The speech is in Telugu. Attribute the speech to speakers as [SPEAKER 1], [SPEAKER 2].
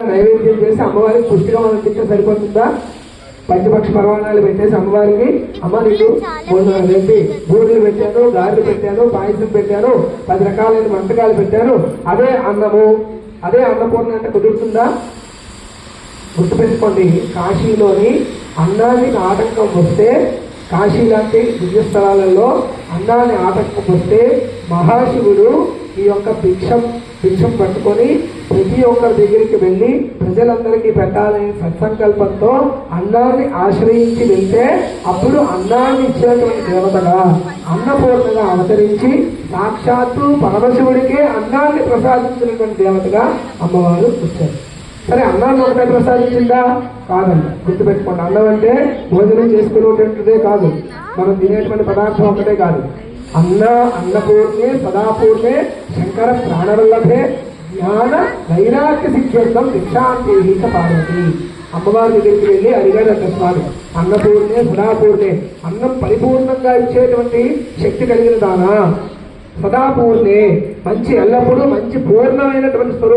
[SPEAKER 1] నైవేద్యం చేసి అమ్మవారికి పుష్టిగా అందించే సరిపోతుందా? పంచపక్ష పర్వాణాలు పెట్టేసి అమ్మవారికి అమ్మ నీకు ఏంటి బూరెలు పెట్టాను గారెలు పెట్టాను పాయసం పెట్టాను పది రకాలైన వంటకాలు పెట్టాను. అదే అన్నము అదే అన్నపూర్ణ అంటే కుదురుతుందా? గుర్తుపెట్టుకోండి కాశీలోని అన్నానికి ఆటంకం వస్తే కాశీ లాంటి దివ్య స్థలాలలో అన్నాన్ని ఆటంకం వస్తే మహాశివుడు ఈ యొక్క భిక్షం భిక్షం పట్టుకొని ప్రతి ఒక్కరి దగ్గరికి వెళ్ళి ప్రజలందరికీ పెట్టాలనే సత్సంకల్పంతో అన్నాన్ని ఆశ్రయించి వెళ్తే అప్పుడు అన్నాన్ని ఇచ్చినటువంటి దేవతగా అన్నపూర్ణగా అవతరించి సాక్షాత్తు పరమశివుడికే అన్నాన్ని ప్రసాదించినటువంటి దేవతగా అమ్మవారు వచ్చారు. సరే అన్నాన్ని ఒకటే ప్రసాదించిందా? కాదండి. గుర్తుపెట్టుకోండి. అన్నం అంటే భోజనం చేసుకునేటటువంటిదే కాదు. మనం తినేటువంటి పదార్థం ఒకటే కాదు. అన్న అన్నపూర్ణే సదాపూర్ణే శంకర ప్రాణవల్లభే జ్ఞాన వైరాగ్య శిక్షర్థం దీక్షాంతేహిత పార్వతి. అమ్మవారి దగ్గరికి వెళ్ళి అడిగాడు అంట స్వామి అన్నపూర్ణే సదాపూర్ణే అన్నం పరిపూర్ణంగా ఇచ్చేటువంటి శక్తి కలిగిన దానా? సదాపూర్ణే మంచి ఎల్లప్పుడూ మంచి పూర్ణమైనటువంటి స్వరూపం